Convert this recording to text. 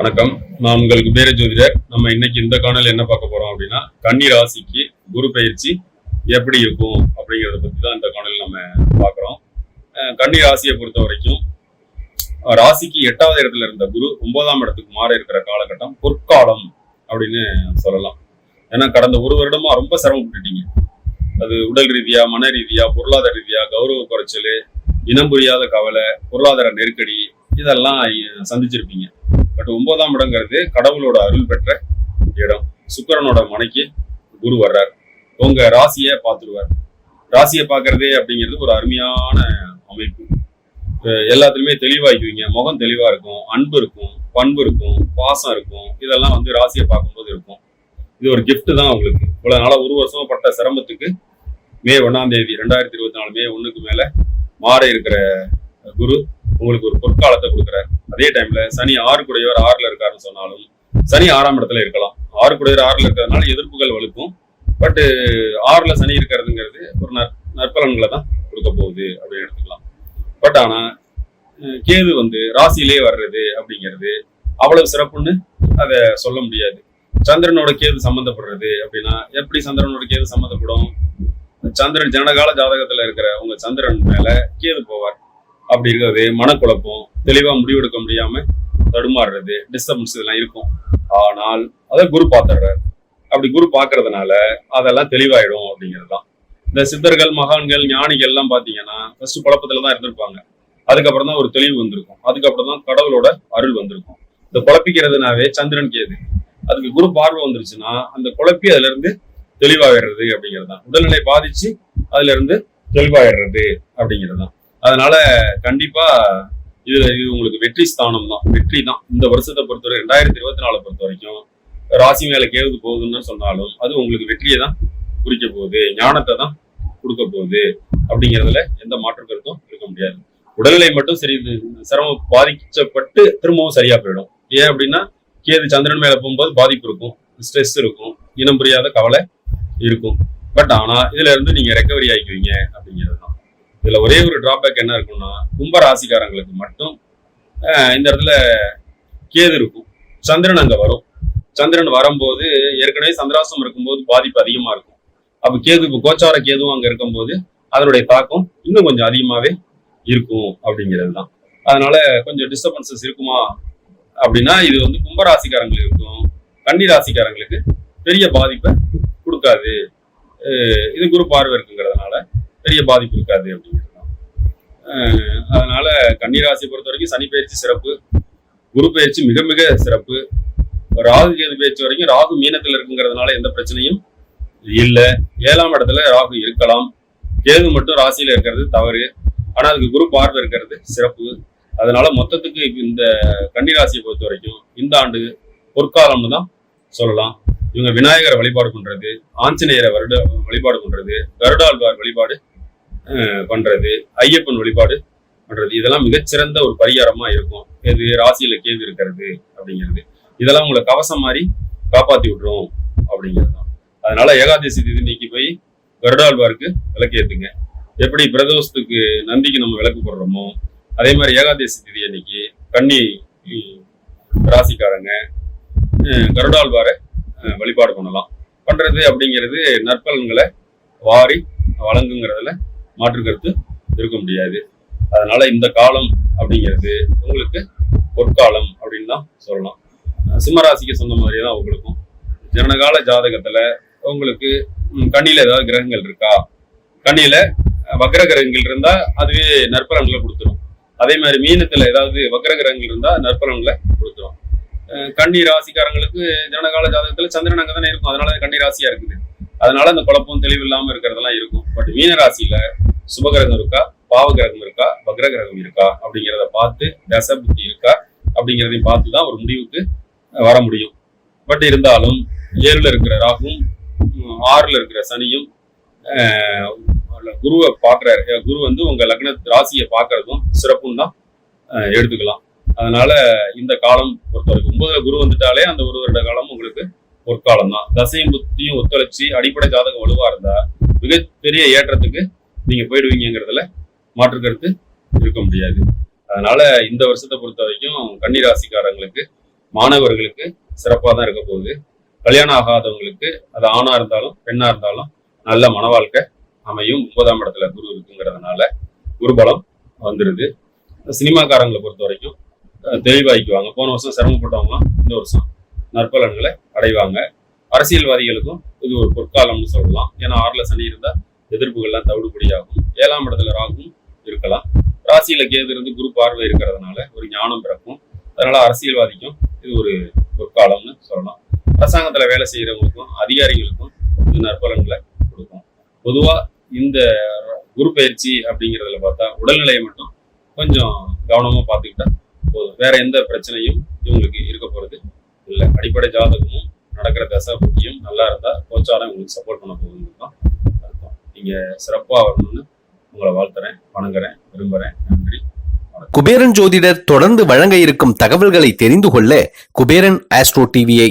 வணக்கம். நான் உங்களுக்கு பேர ஜோதிடர். நம்ம இன்னைக்கு இந்த காணல் என்ன பார்க்க போறோம் அப்படின்னா கன்னி ராசிக்கு குரு பயிற்சி எப்படி இருக்கும் அப்படிங்கறத பத்தி தான் இந்த காணல் நம்ம பார்க்குறோம். கன்னி ராசியை பொறுத்த வரைக்கும் ராசிக்கு எட்டாவது இடத்துல இருந்த குரு ஒன்பதாம் இடத்துக்கு மாற இருக்கிற காலகட்டம் பொற்காலம் அப்படின்னு சொல்லலாம். ஏன்னா கடந்த ஒரு வருடமா ரொம்ப சிரமப்பட்டுட்டீங்க அது உடல் ரீதியா மன ரீதியா பொருளாதார ரீதியா கௌரவ குறைச்சல் இனம் புரியாத கவலை பொருளாதார நெருக்கடி இதெல்லாம் சந்திச்சிருப்பீங்க. பட் ஒன்பதாம் இடங்கிறது கடவுளோட அருள் பெற்ற இடம். சுக்கரனோட மனைக்கு குரு வர்றார். உங்க ராசியை பார்த்துருவார் ராசியை பார்க்கறதே அப்படிங்கிறது ஒரு அருமையான அமைப்பு. எல்லாத்துலயுமே தெளிவாய்க்குவீங்க முகம் தெளிவா இருக்கும். அன்பு இருக்கும். பண்பு இருக்கும். பாசம் இருக்கும். இதெல்லாம் வந்து ராசியை பார்க்கும்போது இருக்கும். இது ஒரு கிஃப்ட் தான் உங்களுக்கு. இவ்வளவு நாளா ஒரு வருஷமா பட்ட சிரமத்துக்கு மே ஒன்னாம் தேதி ரெண்டாயிரத்தி இருபத்தி நாலு மே ஒண்ணுக்கு மேல மாற இருக்கிற குரு. உங்களுக்கு ஒரு பொற்காலத்தை கொடுக்குறாரு. அதே டைம்ல சனி ஆறு குடையவர் ஆறுல இருக்காருன்னு சொன்னாலும் சனி ஆறாம் இடத்துல இருக்கலாம். ஆறு குடையவர் ஆறுல இருக்கிறதுனால எதிர்ப்புகள் வலுக்கும். பட்டு ஆறுல சனி இருக்கிறதுங்கிறது ஒரு நற்பலன்களை தான் கொடுக்க போகுது அப்படின்னு எடுத்துக்கலாம். பட் ஆனா கேது வந்து ராசியிலே வர்றது அப்படிங்கிறது அவ்வளவு சிறப்புன்னு அதை சொல்ல முடியாது. சந்திரனோட கேது சம்மந்தப்படுறது அப்படின்னா எப்படி சந்திரனோட கேது சம்மந்தப்படும் சந்திரன் ஜனகால ஜாதகத்துல இருக்கிற உங்க சந்திரன் மேல கேது போவார். அப்படி இருக்கிறது மனக்குழப்பம் தெளிவாக முடிவெடுக்க முடியாம தடுமாறுறது டிஸ்டர்பன்ஸ் இதெல்லாம் இருக்கும். ஆனால் அதை குரு பார்த்துடுறாரு. அப்படி குரு பார்க்கறதுனால அதெல்லாம் தெளிவாயிடும் அப்படிங்கிறது தான். இந்த சித்தர்கள் மகான்கள் ஞானிகள் எல்லாம் பார்த்தீங்கன்னா ஃபர்ஸ்ட் குழப்பத்துல தான் இருந்திருப்பாங்க. அதுக்கப்புறம் தான் ஒரு தெளிவு வந்திருக்கும். அதுக்கப்புறம் தான் கடவுளோட அருள் வந்திருக்கும். இந்த குழப்பிக்கிறதுனாவே சந்திரன் கேது. அதுக்கு குரு பார்வை வந்துருச்சுன்னா அந்த குழப்பி அதுல இருந்து தெளிவாயிடுறது அப்படிங்கிறது தான். உடல்நிலை பாதிச்சு அதுல இருந்து தெளிவாயிடுறது அப்படிங்கிறது தான். அதனால கண்டிப்பா இதுல இது உங்களுக்கு வெற்றி ஸ்தானம் தான். வெற்றி தான். இந்த வருஷத்தை பொறுத்தவரை ரெண்டாயிரத்தி இருபத்தி நாலு பொறுத்த வரைக்கும் ராசி மேல கேது போகுதுன்னு சொன்னாலும் அது உங்களுக்கு வெற்றியை தான் குறிக்க போகுது. ஞானத்தை தான் கொடுக்க போகுது. அப்படிங்கிறதுல எந்த மாற்று கருத்தும் இருக்க முடியாது. உடல்நிலை மட்டும் சரி இது சிரமம் பாதிக்கப்பட்டு திரும்பவும் சரியா போயிடும். ஏன் அப்படின்னா கேது சந்திரன் மேல போகும்போது பாதிப்பு இருக்கும். ஸ்ட்ரெஸ் இருக்கும். இனம் புரியாத கவலை இருக்கும். பட் ஆனா இதுல இருந்து நீங்க ரெக்கவரி ஆகிக்குவீங்க அப்படிங்கிறது தான். இதுல ஒரே ஒரு டிராபேக் என்ன இருக்கும்னா கும்ப ராசிக்காரங்களுக்கு மட்டும் இந்த இடத்துல கேது இருக்கும். சந்திரன் அங்க வரும். சந்திரன் வரும்போது ஏற்கனவே சந்திராசம் இருக்கும்போது பாதிப்பு அதிகமா இருக்கும். அப்ப கேது இப்போ கோச்சார கேதுவும் அங்க இருக்கும்போது அதனுடைய தாக்கம் இன்னும் கொஞ்சம் அதிகமாவே இருக்கும் அப்படிங்கிறது தான் அதனால கொஞ்சம் டிஸ்டர்பன்சஸ் இருக்குமா அப்படின்னா இது வந்து கும்ப ராசிக்காரங்களுக்கு இருக்கும். கன்னி ராசிக்காரங்களுக்கு பெரிய பாதிப்பை கொடுக்காது. இது குரு பார்வை இருக்குங்கிறதுனால பெரிய பாதிப்பு இருக்காது அப்படிங்கிறது அதனால கன்னி ராசியை பொறுத்த வரைக்கும் சனி பயிற்சி சிறப்பு குரு பயிற்சி மிக மிக சிறப்பு. ராகு கேது பயிற்சி வரைக்கும் ராகு மீனத்தில் இருக்குங்கிறதுனால எந்த பிரச்சனையும் இல்லை. ஏழாம் இடத்துல ராகு இருக்கலாம். கேது மட்டும் ராசியில இருக்கிறது தவறு. ஆனா அதுக்கு குரு பார்வை இருக்கிறது சிறப்பு. அதனால மொத்தத்துக்கு இந்த கன்னி ராசியை பொறுத்த வரைக்கும் இந்த ஆண்டு பொற்காலம்னு தான் சொல்லலாம். இவங்க விநாயகரை வழிபாடு பண்றது ஆஞ்சநேயரை வருட வழிபாடு பண்றது கருடாழ்வார் வழிபாடு பண்றது ஐயப்பன் வழிபாடு பண்றது. இதெல்லாம் மிகச்சிறந்த ஒரு பரிகாரமா இருக்கும். எது? ராசியில கேது இருக்கிறது அப்படிங்கிறது. இதெல்லாம் உங்களை கவசம் மாதிரி காப்பாத்தி விட்டுரும் அப்படிங்கிறது தான். அதனால ஏகாதசி திதி நீக்கி போய் கருடாழ்வாருக்கு விளக்கு ஏத்துங்க. எப்படி பிரதோஷத்துக்கு நந்திக்கு நம்ம விளக்கு போடுறோமோ அதே மாதிரி ஏகாதசி திதி அன்னைக்கு கன்னி ராசிக்காரங்க கருடாழ்வாரை வழிபாடு பண்ணலாம். பண்றது அப்படிங்கிறது நற்பலன்களை வாரி வழங்குங்கிறதுல மாற்று கருத்து இருக்க முடியாது. அதனால இந்த காலம் அப்படிங்கிறது உங்களுக்கு பொற்காலம் அப்படின்னு தான் சொல்லலாம். சிம்மராசிக்கு சொன்ன மாதிரியே தான் உங்களுக்கும். ஜனகால ஜாதகத்துல உங்களுக்கு ம், கண்ணியில ஏதாவது கிரகங்கள் இருக்கா? கண்ணியில வக்ர கிரகங்கள் இருந்தா அதுவே நற்பலன்களை கொடுத்துரும். அதே மாதிரி மீனத்துல ஏதாவது வக்ர கிரகங்கள் இருந்தா நற்பலன்களை கொடுத்துரும். கண்ணி ராசிக்காரங்களுக்கு ஜனகால ஜாதகத்துல சந்திரன் அங்கதானே இருக்கும். அதனால கண்ணி ராசியா இருக்குது. அதனால அந்த குழப்பம் தெளிவு இல்லாம இருக்கிறதெல்லாம் இருக்கும். பட் மீன ராசியில சுபகிரகம் இருக்கா? பாவகிரகம் இருக்கா? வக்ர கிரகம் இருக்கா? அப்படிங்கிறத பார்த்து தச புத்தி இருக்கா? அப்படிங்கிறதையும் பார்த்து தான் ஒரு முடிவுக்கு வர முடியும். பட் இருந்தாலும் ஏழுல இருக்கிற ராகுவும் ஆறில் ஆறுல இருக்கிற சனியும் குருவை பார்க்குறாரு. குரு வந்து உங்க லக்ன ராசியை பார்க்கறதும் சிறப்புன்னு தான் எடுத்துக்கலாம். அதனால இந்த காலம் பொறுத்தவரைக்கும் ஒன்பதுல குரு வந்துட்டாலே அந்த ஒரு வருட காலம் உங்களுக்கு பொற்காலம் தான் தசையும் புத்தியும் ஒத்துழைச்சி அடிப்படை ஜாதகம் வலுவா இருந்தா மிகப்பெரிய ஏற்றத்துக்கு நீங்கள் போயிடுவீங்கிறதுல மாற்று கருத்து இருக்க முடியாது. அதனால இந்த வருஷத்தை பொறுத்த வரைக்கும் கன்னிராசிக்காரங்களுக்கு மாணவர்களுக்கு சிறப்பாக தான் இருக்க போகுது. கல்யாணம் ஆகாதவங்களுக்கு அது ஆணாக இருந்தாலும் பெண்ணாக இருந்தாலும் நல்ல மன வாழ்க்கை அமையும். ஒன்பதாம் இடத்துல குரு இருக்குங்கிறதுனால குருபலம் வந்துடுது சினிமாக்காரங்களை பொறுத்த வரைக்கும் அஹ், தெளிவாய்க்குவாங்க போன வருஷம் சிரமப்பட்டவங்களாம் இந்த வருஷம் நற்பலன்களை அடைவாங்க. அரசியல்வாதிகளுக்கும் இது ஒரு பொற்காலம்னு சொல்லலாம். ஏன்னா ஆறில் சனி இருந்தால் எதிர்ப்புகள்லாம் தவிடுபடியாகும். ஏழாம் இடத்துல ராகும் இருக்கலாம். ராசியில கேது இருந்து குரு பார்வை இருக்கிறதுனால ஒரு ஞானம் பிறக்கும். அதனால அரசியல்வாதிக்கும் இது ஒரு பொற்காலம்னு சொல்லலாம். அரசாங்கத்துல வேலை செய்யறவங்களுக்கும் அதிகாரிகளுக்கும் இது நற்பலன்களை கொடுக்கும். பொதுவா இந்த குரு பயிற்சி அப்படிங்கிறதுல பார்த்தா உடல்நிலையை மட்டும் கொஞ்சம் கவனமா பார்த்துக்கிட்டா போதும். வேற எந்த பிரச்சனையும் இவங்களுக்கு இருக்க போறது இல்லை. அடிப்படை ஜாதகமும் நடக்கிற தசை புத்தியும் நல்லா இருந்தா கோச்சாரம் உங்களுக்கு சப்போர்ட் பண்ண போகுதுன்னு நீங்கள் சிறப்பாக வரணும்னு உங்களை வாழ்த்துறேன் வணங்குறேன் விரும்புறேன். நன்றி. குபேரன் ஜோதிடர் தொடர்ந்து வழங்க இருக்கும் தகவல்களை தெரிந்து கொள்ள குபேரன் ஆஸ்ட்ரோ டிவியை